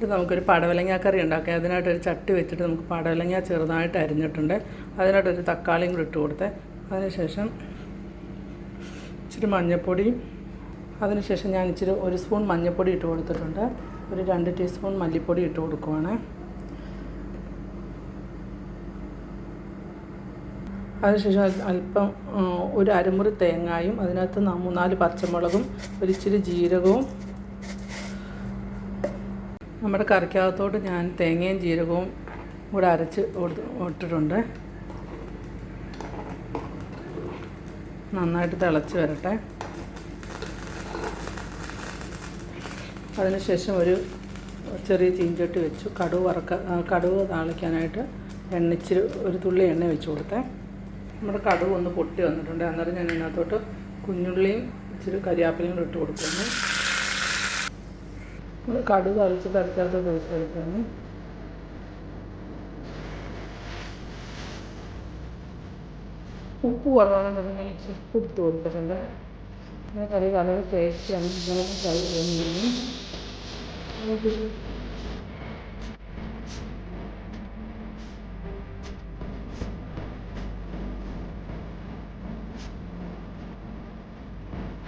ഇത് നമുക്കൊരു പടവലങ്ങ കറി ഉണ്ടാക്കാം. അതിനായിട്ടൊരു ചട്ടി വെച്ചിട്ട് നമുക്ക് പടവലങ്ങ ചെറുതായിട്ട് അരിഞ്ഞിട്ടുണ്ട്. അതിനായിട്ടൊരു തക്കാളിയും കൂടി ഇട്ട് കൊടുത്തെ. അതിനുശേഷം ഇച്ചിരി മഞ്ഞൾപ്പൊടി അതിനുശേഷം ഞാൻ ഇച്ചിരി ഒരു സ്പൂൺ മഞ്ഞൾപ്പൊടി ഇട്ട് കൊടുത്തിട്ടുണ്ട്. ഒരു രണ്ട് ടീസ്പൂൺ മല്ലിപ്പൊടി ഇട്ട് കൊടുക്കുവാണ്. അതിനുശേഷം അല്പം ഒരു അരമുറി തേങ്ങായും അതിനകത്ത് മൂന്നാൽ പച്ചമുളകും ഒരിച്ചിരി ജീരകവും നമ്മുടെ കറിക്കകത്തോട്ട് ഞാൻ തേങ്ങയും ജീരകവും കൂടെ അരച്ച് ഇട്ടിട്ടുണ്ട്. നന്നായിട്ട് തിളച്ച് വരട്ടെ. അതിനുശേഷം ഒരു ചെറിയ ചീഞ്ചട്ടി വെച്ചു. കടുവ് വറക്ക കടുവ് താളിക്കാനായിട്ട് എണ്ണ ഇച്ചിരി ഒരു തുള്ളി എണ്ണ വെച്ച് കൊടുത്തേ. നമ്മുടെ കടുവ് ഒന്ന് പൊട്ടി വന്നിട്ടുണ്ട്. അന്നേരം ഞാൻ ഇതിനകത്തോട്ട് കുഞ്ഞുള്ളിയും ഇച്ചിരി കരിയാപ്പിലയും കൂടെ ഇട്ട് കൊടുക്കുന്നു. കടുവ് തളിച്ച് തളിച്ചകത്ത് ഒഴിച്ച് കൊടുക്കുന്നു ഉപ്പ് കുറവാണെന്ന് പറഞ്ഞാൽ ഇച്ചിരി ഉപ്പ് ഇട്ട് കൊടുത്തിട്ടുണ്ട്. പിന്നെ കറി വളരെ ടേസ്റ്റിയാണ് കറി തോന്നുന്നു